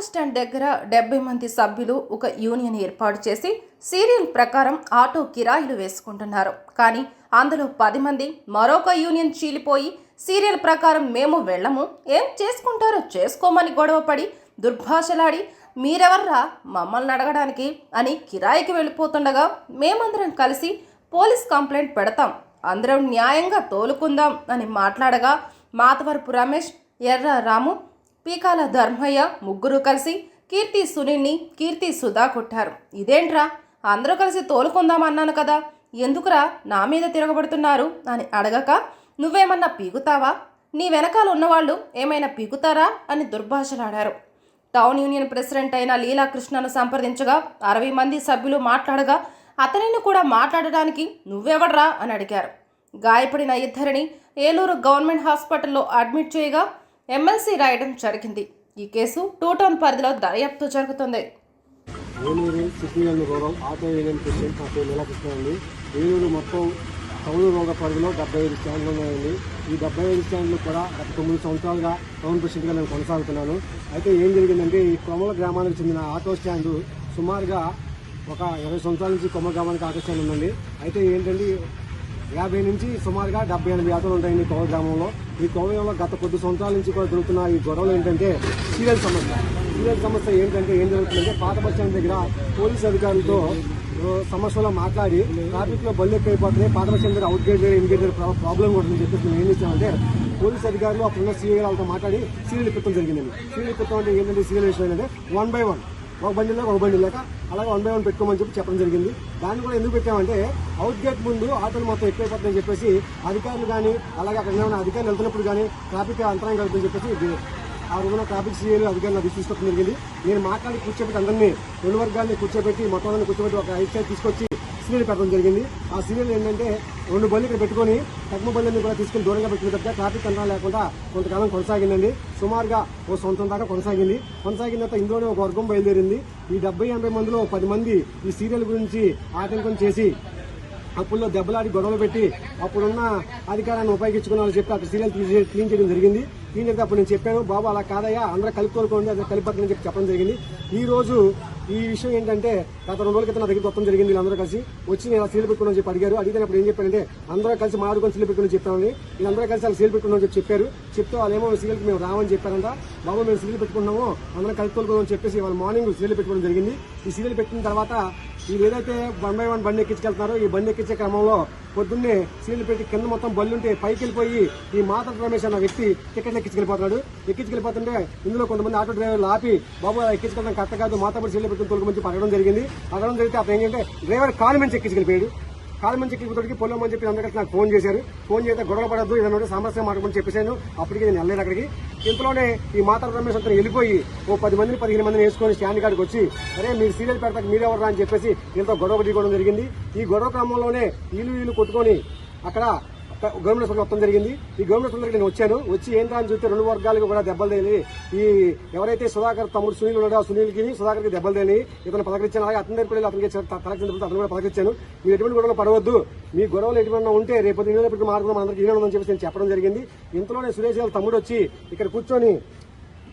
Stand దగ్గర డెబ్బై మంది సభ్యులు ఒక యూనియన్ ఏర్పాటు చేసి సీరియల్ ప్రకారం ఆటో కిరాయిలు వేసుకుంటున్నారు. కానీ అందులో పది మంది మరొక యూనియన్ చీలిపోయి సీరియల్ ప్రకారం మేము వెళ్ళము ఏం చేసుకుంటారో చేసుకోమని గొడవపడి దుర్భాషలాడి మీరెవర్రా? మమ్మల్ని అడగడానికి? అని కిరాయికి వెళ్ళిపోతుండగా మేమందరం కలిసి పోలీస్ కంప్లైంట్ పెడతాం. అందరం న్యాయంగా తోలుకుందాం అని మాట్లాడగా మాతవరపు రమేష్ ఎర్ర రాము పీకాల ధర్మయ్య ముగ్గురు కలిసి కీర్తి సునీల్ని కీర్తి సుధా కొట్టారు. ఇదేంట్రా? అందరూ కలిసి తోలుకుందాం అన్నాను కదా. ఎందుకురా నా మీద తిరగబడుతున్నారు అని అడగక నువ్వేమన్నా పీకుతావా? నీ వెనకాల ఉన్నవాళ్ళు ఏమైనా పీకుతారా అని దుర్భాషలాడారు. టౌన్ యూనియన్ ప్రెసిడెంట్ అయిన లీలాకృష్ణను సంప్రదించగా అరవై మంది సభ్యులు మాట్లాడగా అతనిని కూడా మాట్లాడడానికి నువ్వెవడ్రా అని అడిగారు. గాయపడిన ఇద్దరిని ఏలూరు గవర్నమెంట్ హాస్పిటల్లో అడ్మిట్ చేయగా ఎమ్మెల్సీ రాయడం జరిగింది. ఈ కేసు టూ టౌన్ పరిధిలో దర్యాప్తు జరుగుతుంది. ఏలూరు ఆటో అండి మొత్తం టౌన్ రోగ పరిధిలో డెబ్బై ఐదు స్టాండ్లు ఉన్నాయండి. ఈ డెబ్బై ఐదు స్టాండ్లు కూడా గత తొమ్మిది సంవత్సరాలుగా టౌన్ ప్రెసిడెంట్గా నేను కొనసాగుతున్నాను. అయితే ఏం జరిగిందంటే ఈ కొమ్మల గ్రామానికి చెందిన ఆటో స్టాండు సుమారుగా ఒక ఇరవై సంవత్సరాల నుంచి కొమ్మ గ్రామానికి ఆటో స్టాండ్ ఉందండి. అయితే ఏంటంటే యాభై నుంచి సుమారుగా డెబ్బై ఎనభై యాతలు ఉంటాయండి ఈ కోవ గ్రామంలో. ఈ కోవయంలో గత కొద్ది సంవత్సరాల నుంచి కూడా జరుగుతున్న ఈ గొడవలు ఏంటంటే సీరియల్ సమస్య. సీరియల్ సమస్య ఏంటంటే ఏం జరుగుతుందంటే పాత బస్ స్టాండ్ దగ్గర పోలీస్ అధికారులతో సమస్యలో మాట్లాడి ట్రాఫిక్లో బళ్ళు ఎక్కువైపోతున్నాయి పాత బస్ స్టాండ్ దగ్గర out gate in gate problem ఉంటుందని చెప్పేసి మేము ఏం చేసామంటే పోలీస్ అధికారులు అప్పుడున్న సీఏ వాళ్ళతో మాట్లాడి సీరియల్ ఇప్పడం జరిగిందండి. సీరియల్ ఇప్పడం అంటే ఏంటంటే సీరియల్ విషయం ఏంటంటే వన్ బై వన్ ఒక బండి లేక ఒక బండి లేక అలాగే వన్ బై వన్ పెట్టుకోమని చెప్పి చెప్పడం జరిగింది. దాన్ని కూడా ఎందుకు పెట్టామంటే అవుట్ గేట్ ముందు ఆటోలు మొత్తం ఎక్కువైపోతుందని చెప్పేసి అధికారులు కానీ అలాగే అక్కడ ఉన్న అధికారులు వెళ్తున్నప్పుడు కానీ ట్రాఫిక్ అంతరాయం కలుగుతుందని చెప్పేసి ఆ రోజున ట్రాఫిక్ సీఏలు అధికారులు అది తీసుకొచ్చడం జరిగింది. నేను మాట్లాడి కూర్చోబెట్టి అందరినీ రెండు వర్గాన్ని కూర్చోబెట్టి మొత్తం అందరిని కూర్చోబెట్టి ఒక ఐదు సైడ్ తీసుకొచ్చి సీరియల్ పెట్టడం జరిగింది. ఆ సీరియల్ ఏంటంటే రెండు బళ్ళు ఇక్కడ పెట్టుకొని తగ్గు బళ్ళని కూడా తీసుకుని దూరంగా పెట్టిన తప్ప ట్రాఫిక్ కంట్రోల్ లేకుండా కొంతకాలం కొనసాగిందండి. సుమారుగా ఓ సంవత్సరం దాకా కొనసాగింది. కొనసాగిన తర్వాత ఇందులోనే ఒక వర్గం బయలుదేరింది. ఈ డెబ్బై ఎనభై మందిలో పది మంది ఈ సీరియల్ గురించి ఆటంకం చేసి అప్పుల్లో దెబ్బలాడి గొడవలు పెట్టి అప్పుడున్న అధికారాన్ని ఉపయోగించుకున్నారని చెప్పి అక్కడ సీరియల్ క్లీన్ క్లీన్ చేయడం జరిగింది. క్లీన్ చేస్తే అప్పుడు నేను చెప్పాను బాబు అలా కాదయ్యా అందరూ కలుపుకోలుకోండి అది కలిపద్దని చెప్పి చెప్పడం జరిగింది. ఈ రోజు ఈ విషయం ఏంటంటే గత రెండు రోజుల క్రితం నా దగ్గర మొత్తం జరిగింది వీళ్ళందరూ కలిసి. వచ్చి నేను సీల్ పెట్టుకున్నాను చెప్పి అడిగారు. అడిగినప్పుడు ఏం చెప్పానంటే అందరూ కలిసి మాడుకొని సీల్ పెట్టుకుని చెప్పామని వీళ్ళందరూ కలిసి వాళ్ళు సీల్ పెట్టుకున్నామని చెప్పి చెప్పారు. చెప్తే వాళ్ళు ఏమో సీల్కి మేము రావని చెప్పారంట. బాబు మేము సీల్ పెట్టుకున్నాము అందరం కలుపుకోలుకోమని చెప్పేసి వాళ్ళు మార్నింగ్ సీల్ పెట్టుకోవడం జరిగింది. ఈ సీరియల్ పెట్టిన తర్వాత వీళ్ళు ఏదైతే వన్ బై వన్ బండి ఎక్కించుకెళ్తున్నారో ఈ బండి ఎక్కించే క్రమంలో పొద్దున్నే సీలు పెట్టి కింద మొత్తం బల్లుంటే పైకి వెళ్ళిపోయి ఈ మాత రమేష్ అన్న వ్యక్తి టికెట్లు ఎక్కించుకెళ్ళిపోతున్నాడు ఎక్కించుకెళ్ళిపోతుంటే ఇందులో కొంతమంది ఆటో డ్రైవర్లు ఆపి బాబు ఎక్కించుకోవడం కరెక్ట్ కాదు. మాతో పాటు సీలు పెట్టుకుని తొలగమని పడడం జరిగింది. పడడం జరిగితే అతను ఏంటంటే డ్రైవర్ కాలు మంచి ఎక్కించుకెళ్ళిపోయాడు. కాలు మంచి ఎక్కిపోతాడికి పొలం అని చెప్పి అందరికీ నాకు ఫోన్ చేశారు. ఫోన్ చేస్తే గొడవ పడద్దు ఏదైనా ఉంటే సమస్య మాట్లాడమని చెప్పేశాను. అప్పటికి నేను వెళ్ళలేదు అక్కడికి. ఇంతలోనే ఈ మాతల రమేష్ అంతా వెళ్ళిపోయి ఓ పది మందిని పదిహేను మందిని వేసుకొని స్టాండ్ కాడికి వచ్చి అరే మీరు సీరియల్ పెడతాక మీరెవరా అని చెప్పేసి దీంతో గొడవ దిగడం జరిగింది. ఈ గొడవ క్రమంలోనే వీళ్ళు వీళ్ళు కొట్టుకొని అక్కడ గవర్నమెంట్ హాస్పిటల్ మొత్తం జరిగింది. ఈ గవర్నమెంట్ హాస్పిటల్కి నేను వచ్చాను. వచ్చి ఏంటా అని చూస్తే రెండు వర్గాలకు కూడా దెబ్బలు తేలి ఈ ఎవరైతే సుధాకర్ తమ్ముడు సునీల్ ఉన్నాడో ఆ సునీల్కి సుధాకర్కి దెబ్బలు తేలి ఇతను పలకరించాను అలాగే అతని దగ్గర అతనికి తలకి అతను కూడా పలకరించాను మీరు ఎటువంటి గొడవలు పడవద్దు. మీ గొడవలు ఎటువంటి ఉంటే రేపు ఇంట్లో పెట్టుకుని మాట్లాడుకున్నాం అందరికీ ఈయన ఉందని చెప్పి నేను చెప్పడం జరిగింది. ఇంతలోనే సురేష్ గారు తమ్ముడు వచ్చి ఇక్కడ కూర్చొని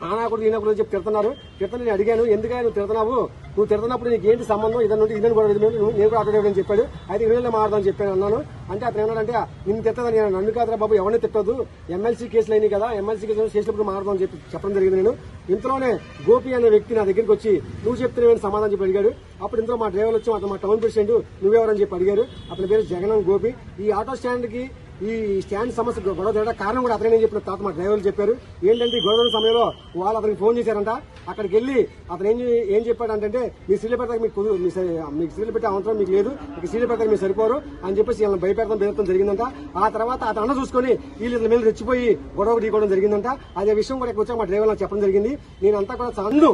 ఆనాకుడు ఈనాకుడు చెప్పి తిడుతున్నారు. తిడుతున్నా నేను అడిగాను ఎందుకని నువ్వు తిడుతున్నావు? నువ్వు తిడుతున్నప్పుడు నీకు ఏంటి సంబంధం? ఇదని నుండి ఇదని కూడా నేను నేను కూడా అక్కడ అని చెప్పాడు. అయితే ఇరవై మాట్లాడదని చెప్పాను అన్నాను. అంటే అతను ఏమన్నాడంటే నిన్ను తిట్టదని నేను నన్ను కాదురా బాబు ఎవరిని తిట్టదు ఎమ్మెల్సీ కేసులు అయినాయి కదా ఎమ్మెల్సీ కేసులు చేసినప్పుడు మాట్లాడదాం చెప్పి చెప్పడం జరిగింది నేను. ఇంతలోనే గోపి అనే వ్యక్తి నా దగ్గరికి వచ్చి నువ్వు చెప్తున్నావు సమాధానం చెప్పి అడిగాడు. అప్పుడు ఇందులో మా డ్రైవర్ వచ్చి అతను మా టౌన్ ప్రెసిడెంట్ నువ్వెవరని చెప్పి అడిగారు. అతని పేరు జగనం గోపి. ఈ ఆటో స్టాండ్కి ఈ స్టాండ్ సమస్య గొడవ జరగడం కారణం కూడా అతనే చెప్పిన తాత మా డ్రైవర్లు చెప్పారు. ఏంటంటే గొడవ సమయంలో వాళ్ళు అతనికి ఫోన్ చేశారంట. అక్కడికి వెళ్ళి అతను ఏం ఏం చెప్పాడంటే మీ సీలు పెట్టడానికి మీకు మీ మీకు సీలు పెట్టే అవసరం మీకు లేదు. మీకు సీలు పెట్టడానికి మీరు సరిపోరు. అని చెప్పేసి వీళ్ళని భయపెడతాం బెదరడం జరిగిందంట. ఆ తర్వాత అతను అన్న చూసుకొని వీళ్ళు ఇతని మీద రెచ్చిపోయి గొడవ ఢీకోవడం జరిగిందంట. అదే విషయం కూడా ఇక్కడ వచ్చాక మా డ్రైవర్ నాకు చెప్పడం జరిగింది. నేనంతా కూడా చందు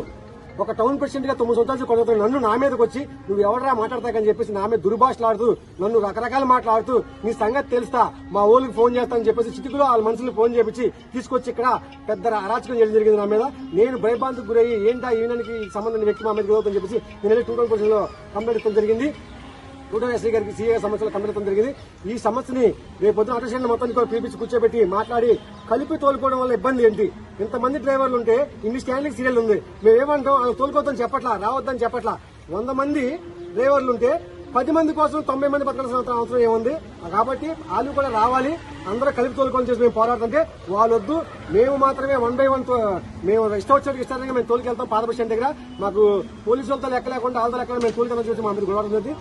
ఒక టౌన్ ప్రెసిడెంట్గా తొమ్మిది సంవత్సరాలు కొంత నన్ను నా మీదకి వచ్చి నువ్వు ఎవడరా మాట్లాడతాకని చెప్పేసి నా మీద దుర్భాషలాడుతూ నన్ను రకరకాల మాట్లాడుతూ నీ సంగతి తెలుస్తా మా ఊళ్ళకి ఫోన్ చేస్తానని చెప్పేసి చిటికలో వాళ్ళ మనుషులు ఫోన్ చేపించి తీసుకొచ్చి ఇక్కడ పెద్ద అరాచకం చేయడం జరిగింది నా మీద. నేను భయభ్రాంతికి గురయ్యి ఏంటా ఈయనకి సంబంధించిన వ్యక్తి మా మీద చెప్పేసి నేను టూ టౌన్లో కంప్లైంట్ ఇవ్వడం జరిగింది. టూటర్ ఎస్ఐ గారికి సీఏ సమస్యలు కమిటం జరిగింది. ఈ సమస్యని రేపు పొద్దున ఆటో మొత్తం కూడా పిలిపించి కూర్చోబెట్టి మాట్లాడి కలిపి తోలుకోవడం వల్ల ఇబ్బంది ఏంటి? ఇంతమంది డ్రైవర్లు ఉంటే ఇన్ని స్టాండింగ్ సీరియల్ ఉంది. మేమేమంటాం వాళ్ళు తోలుకోవద్దని చెప్పట్లా? రావద్దని చెప్పట్లా? వంద మంది డ్రైవర్లు ఉంటే పది మంది కోసం తొంభై మంది బతకాల్సిన అవసరం- ఏముంది? కాబట్టి వాళ్ళు కూడా రావాలి. అందరూ కలిపి తోలుకొని చేసి మేము పోరాడుతుంటే వాళ్ళొద్దు. మేము మాత్రమే వన్ బై వన్ మేము ఇష్టం వచ్చేటికి ఇష్టంగా మేము తోలుకెళ్తాం పాత దగ్గర. మాకు పోలీసులతో లెక్క లేకుండా వాళ్ళతో లెక్క మేము తోలుకెళ్ళని చూసి మా మీద గొడవ